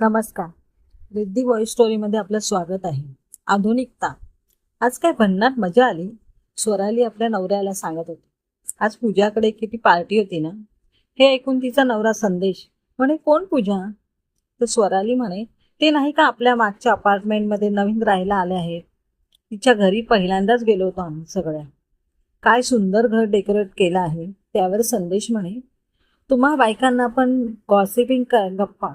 नमस्कार. रिद्धी व्हॉइस स्टोरीमध्ये आपलं स्वागत आहे. आधुनिकता. आज काय भन्नाट मजा आली? स्वराली आपल्या नवऱ्याला सांगत होती. आज पूजाकडे किती पार्टी होती ना? हे ऐकून तिचा नवरा संदेश. म्हणे कोण पूजा? तर स्वराली म्हणे ते नाही का आपल्या मागच्या अपार्टमेंटमध्ये नवीन राहायला आले आहेत? तिच्या घरी पहिल्यांदाच गेलो होतो आम्ही सगळ्या. काय सुंदर घर डेकोरेट केलं आहे. त्यावर संदेश म्हणे तुम्हा बायकांना पण गॉसिपिंग कर गप्पा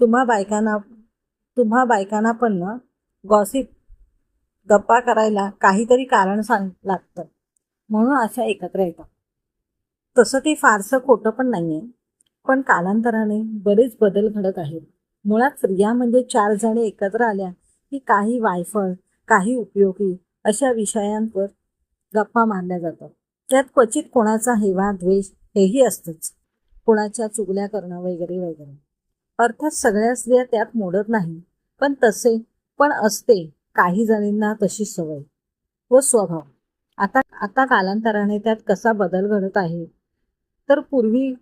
तुम्हा बायकांना तुम्हा बायकांना पण ना गॉसिप गप्पा करायला काहीतरी कारण सांग लागतं. म्हणून अशा एकत्र येतात. तसं ते फारसं खोटं पण नाही आहे पण कालांतराने बरेच बदल घडत आहेत. मुळात स्त्रिया म्हणजे चार जणे एकत्र आल्या की काही वायफळ काही उपयोगी अशा विषयांवर गप्पा मारल्या जातात. त्यात क्वचित कोणाचा हेवा द्वेष हेही असतंच. कोणाच्या चुगल्या करणं वगैरे वगैरे. अर्थात सगळ्या स्त्रिया त्यात मोडत नाही. पण तसे पण असते काही जणींना तशी सवय. व स्वभाव. आता आता कालांतराने त्यात कसा बदल घडत आहे? तर पूर्वी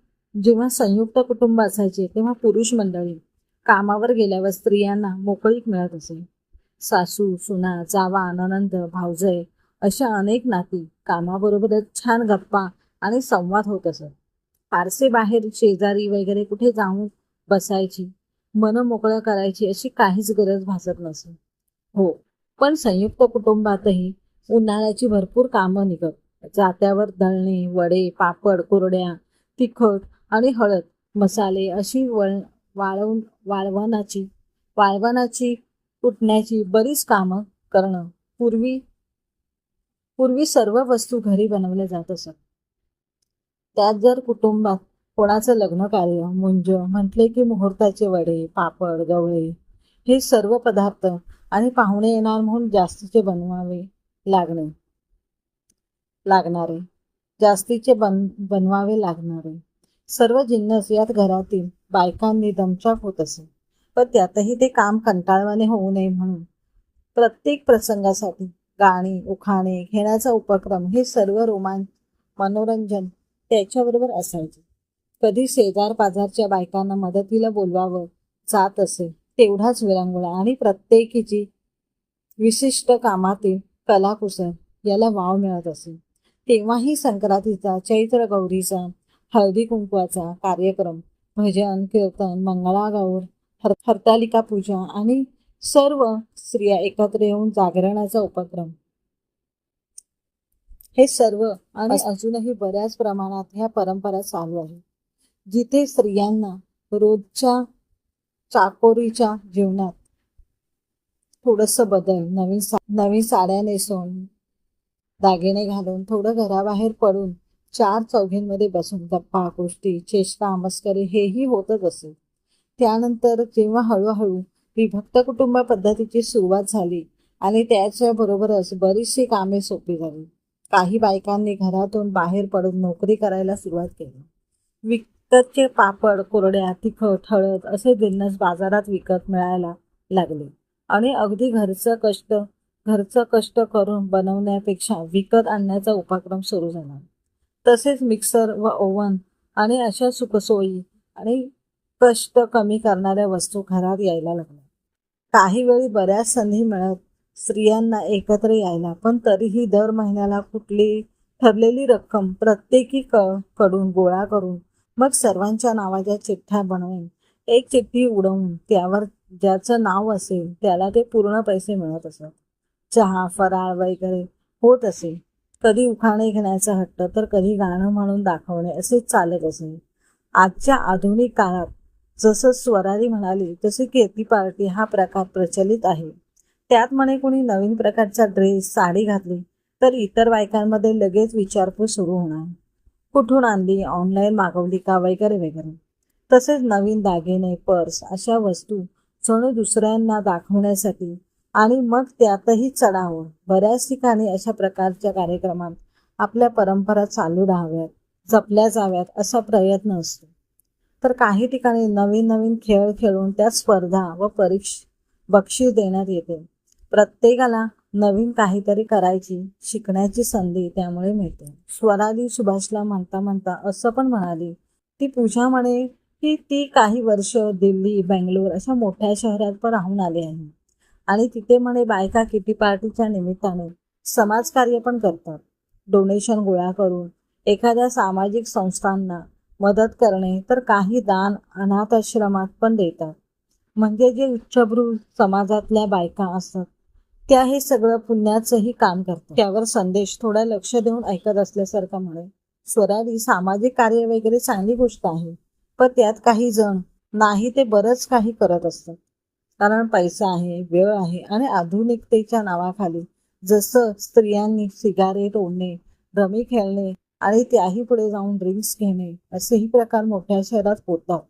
जेव्हा संयुक्त कुटुंब असायचे तेव्हा पुरुष मंडळी कामावर गेल्यावर स्त्रियांना मोकळीक मिळत असे. सासू सुना जावा ननंद भावजय अशा अनेक नाती कामाबरोबरच छान गप्पा आणि संवाद होत असत. फारसे बाहेर शेजारी वगैरे कुठे जाऊन बसायची. मन मोकळं करायची अशी काहीच गरज भासत नसे हो पण संयुक्त कुटुंबातही उन्हाळ्याची भरपूर कामं निघत. जात्यावर दळणे वडे पापड कुरड्या तिखट आणि हळद मसाले अशी वळ वाळवून वाळवणाची वाळवणाची कुटण्याची बरीच कामं करणं. पूर्वी पूर्वी सर्व वस्तू घरी बनवल्या जात असत. त्यात जर कुटुंबात कोणाचं लग्न कार्य मुंज म्हटले की मुहूर्ताचे वडे पापड गवळे हे सर्व पदार्थ आणि पाहुणे येणार म्हणून जास्तीचे बनवावे लागणे. लागणारे. जास्तीचे बन बनवावे लागणारे. सर्व जिन्नस यात घरातील बायकांनी दमछाप होत असे. पण त्यातही ते काम कंटाळवाने होऊ नये म्हणून. प्रत्येक प्रसंगासाठी गाणी उखाणे घेण्याचा उपक्रम हे सर्व रोमांच मनोरंजन त्याच्याबरोबर असायचे. कधी शेजार पाजारच्या बायकांना मदतीला बोलवावं जात असे तेवढाच विरंगुळा आणि प्रत्येकीची विशिष्ट कामातील कलाकुसर याला वाव मिळत असे. तेव्हाही संक्रांतीचा चैत्र गौरीचा हळदी कुंकवाचा कार्यक्रम भजन कीर्तन मंगळागौर हर हरतालिका पूजा आणि सर्व स्त्रिया एकत्र येऊन जागरणाचा उपक्रम. हे सर्व आणि अजूनही बऱ्याच प्रमाणात ह्या परंपरा चालू आहे. जिथे स्त्रियांना रोजच्या चाकोरीच्या जीवनात थोडस बदल नवीन सा नवीन साड्या नेसून दागिने घालून थोडं घराबाहेर पडून चार चौघींमध्ये बसून गप्पा गोष्टी चेष्टा मस्करी हेही होतच असेल त्यानंतर जेव्हा हळूहळू विभक्त कुटुंब पद्धतीची सुरुवात झाली आणि त्याच्या बरोबरच बरीचशी कामे सोपी झाली. काही बायकांनी घरातून बाहेर पडून नोकरी करायला सुरुवात केली. विकतचे पापड कोरड्या तिखट हळद असे जिन्नस बाजारात विकत मिळायला लागले. आणि अगदी घरचं कष्ट घरचं कष्ट करून बनवण्यापेक्षा विकत आणण्याचा उपक्रम सुरू झाला. तसेच मिक्सर व ओव्हन आणि अशा सुखसोयी आणि कष्ट कमी करणाऱ्या वस्तू घरात यायला लागल्या. काही वेळी बऱ्याच संधी मिळत स्त्रियांना एकत्र यायला पण तरीही दर महिन्याला कुठली ठरलेली रक्कम प्रत्येकी क कडून गोळा करून मग सर्वांच्या नावाच्या चिठ्ठ्या बनवून. एक चिठ्ठी उडवून त्यावर ज्याचं नाव असेल त्याला ते पूर्ण पैसे मिळत असत. चहा फराळ वगैरे होत असे कधी उखाणे घेण्याचा हट्ट तर कधी गाणं म्हणून दाखवणे असे चालत असे आजच्या आधुनिक काळात जसं स्वराली म्हणाली तसे केती पार्टी हा प्रकार प्रचलित आहे. त्यात म्हणे कोणी नवीन प्रकारचा ड्रेस साडी घातली तर इतर बायकांमध्ये लगेच विचारपूस सुरू होणार. कुठून आणली? ऑनलाईन मागवली का? वगैरे वगैरे. तसेच नवीन दागिने पर्स अशा वस्तू जणू दुसऱ्यांना दाखवण्यासाठी आणि मग त्यातही चढावं बऱ्याच ठिकाणी अशा प्रकारच्या कार्यक्रमात आपल्या परंपरा चालू राहाव्यात जपल्या जाव्यात असा प्रयत्न असतो. तर काही ठिकाणी नवीन नवीन खेळ खेळून त्यात स्पर्धा व परीक्ष बक्षीस देण्यात येते. प्रत्येकाला नवीन काहीतरी करायची शिकण्याची संधी त्यामुळे मिळते. स्वराली सुभाषला म्हणता म्हणता असं पण म्हणाली ती पूजा म्हणे की ती काही वर्ष दिल्ली बेंगलोर अशा मोठ्या शहरात पण राहून आली आहे. आणि तिथे म्हणे बायका किटी पार्टीच्या निमित्ताने समाजकार्य पण करतात. डोनेशन गोळा करून एखाद्या सामाजिक संस्थांना मदत करणे तर काही दान अनाथाश्रमात पण देतात. म्हणजे जे उच्चभ्रू समाजातल्या बायका असतात त्या हे सगळं पुण्याचंही काम करतात त्यावर संदेश थोडा लक्ष देऊन ऐकत असल्यासारखं म्हणे. स्वराली सामाजिक कार्य वगैरे चांगली गोष्ट आहे पण त्यात काही जण नाही ते बरंच काही करत असतात. कारण पैसा आहे वेळ आहे आणि आधुनिकतेच्या नावाखाली जसं स्त्रियांनी सिगारेट ओढणे रमी खेळणे आणि त्याही पुढे जाऊन ड्रिंक्स घेणे असेही प्रकार मोठ्या शहरात होतात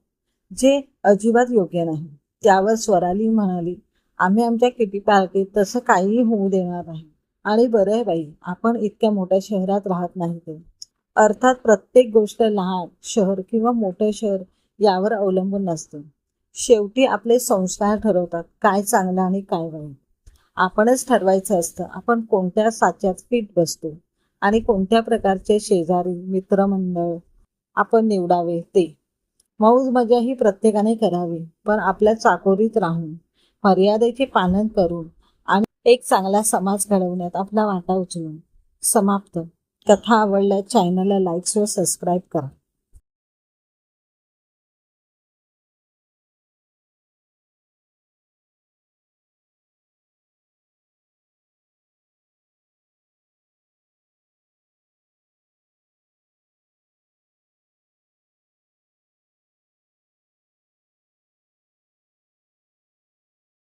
जे अजिबात योग्य नाही. त्यावर स्वराली म्हणाली आम्ही आमच्या किटी पार्टीत तसं काहीही होऊ देणार नाही. आणि बरं आहे बाई आपण इतक्या मोठ्या शहरात राहत नाही ते. अर्थात प्रत्येक गोष्ट लहान शहर किंवा मोठं शहर यावर अवलंबून नसतं. शेवटी आपले संस्कार ठरवतात काय चांगलं आणि काय वाईट. आपणच ठरवायचं असतं आपण कोणत्या साच्यात फिट बसतो आणि कोणत्या प्रकारचे शेजारी मित्रमंडळ आपण निवडावे ते. मौज मजा ही प्रत्येकाने करावी पण आपल्या चाकोरीत राहून मर्यादेचे पालन करून आणि एक चांगला समाज घडवण्यात आपला वाटा उचलून. समाप्त. कथा आवडल्या चॅनलला लाईक्स व सबस्क्राईब करा.